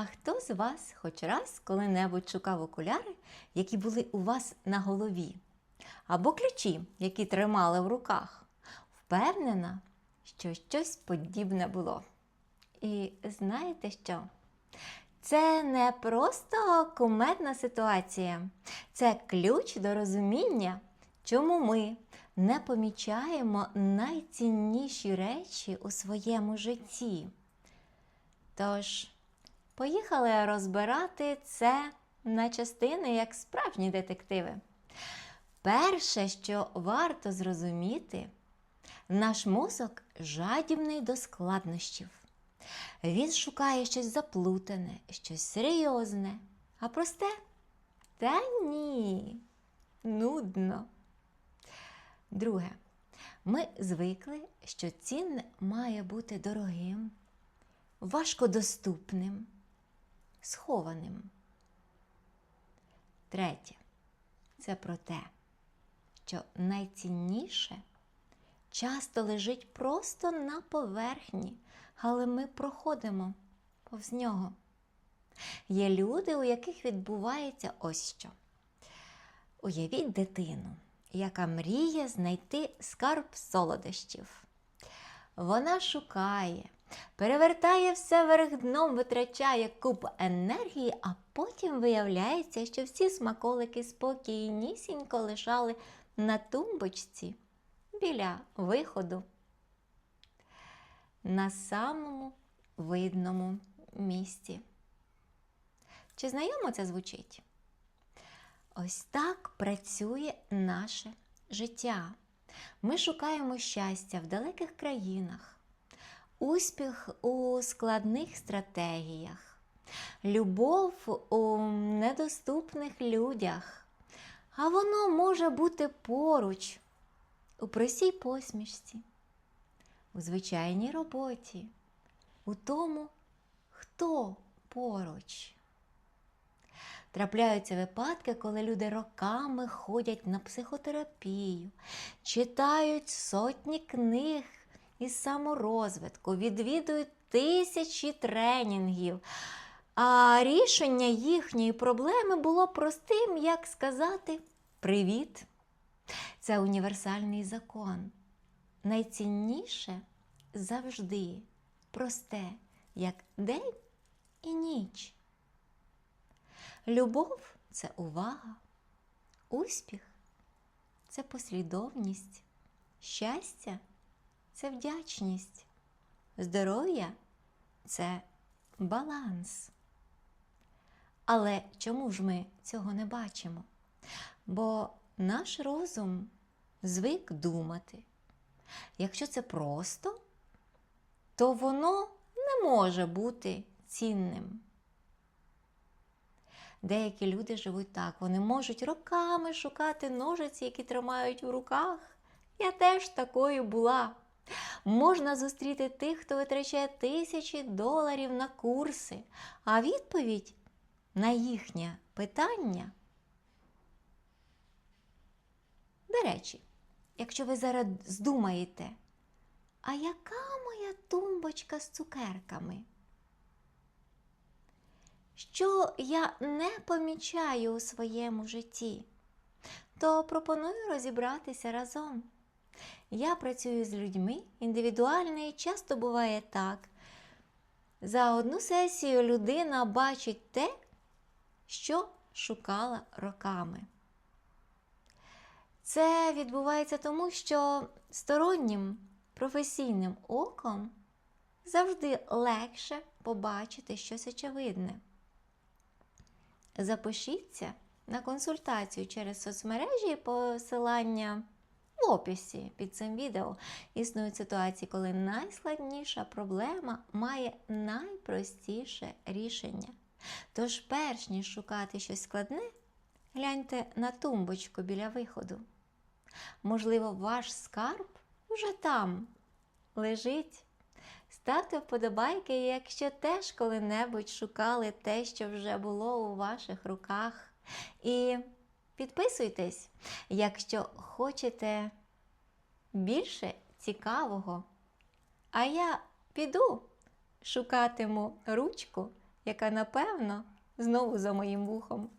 А хто з вас хоч раз коли-небудь шукав окуляри, які були у вас на голові? Або ключі, які тримали в руках? Впевнена, що щось подібне було. І знаєте що? Це не просто кумедна ситуація, це ключ до розуміння, чому ми не помічаємо найцінніші речі у своєму житті. Тож, поїхали розбирати це на частини як справжні детективи. Перше, що варто зрозуміти, наш мозок жадібний до складнощів. Він шукає щось заплутане, щось серйозне, а просте? Та ні, нудно. Друге, ми звикли, що цінне має бути дорогим, важкодоступним, схованим. Третє, це про те, що найцінніше часто лежить просто на поверхні, але ми проходимо повз нього. Є люди, у яких відбувається ось що. Уявіть дитину, яка мріє знайти скарб солодощів. Вона шукає, перевертає все вверх дном, витрачає купу енергії, а потім виявляється, що всі смаколики спокійнісінько лежали на тумбочці біля виходу. На самому видному місці. Чи знайомо це звучить? Ось так працює наше життя. Ми шукаємо щастя в далеких країнах, успіх у складних стратегіях, любов у недоступних людях. А воно може бути поруч, у простій посмішці, у звичайній роботі, у тому, хто поруч. Трапляються випадки, коли люди роками ходять на психотерапію, читають сотні книг із саморозвитку, відвідують тисячі тренінгів. А рішення їхньої проблеми було простим, як сказати Привіт! Це універсальний закон. Найцінніше завжди просте, як день і ніч. Любов це увага, успіх це послідовність, щастя це вдячність, здоров'я це баланс. Але чому ж ми цього не бачимо? Бо наш розум звик думати. Якщо це просто, то воно не може бути цінним. Деякі люди живуть так, вони можуть роками шукати ножиці, які тримають в руках. Я теж такою була. Можна зустріти тих, хто витрачає тисячі доларів на курси, а відповідь на їхнє питання. До речі, якщо ви зараз здумаєте, а яка моя тумбочка з цукерками? Що я не помічаю у своєму житті, то пропоную розібратися разом. Я працюю з людьми індивідуально і часто буває так. За одну сесію людина бачить те, що шукала роками. Це відбувається тому, що стороннім професійним оком завжди легше побачити щось очевидне. Запишіться на консультацію через соцмережі посилання описі під цим відео. Існують ситуації, коли найскладніша проблема має найпростіше рішення. Тож, перш ніж шукати щось складне, гляньте на тумбочку біля виходу. Можливо, ваш скарб вже там лежить. Ставте вподобайки, якщо теж коли-небудь шукали те, що вже було у ваших руках. І підписуйтесь, якщо хочете більше цікавого. А я піду шукатиму ручку, яка, напевно, знову за моїм вухом.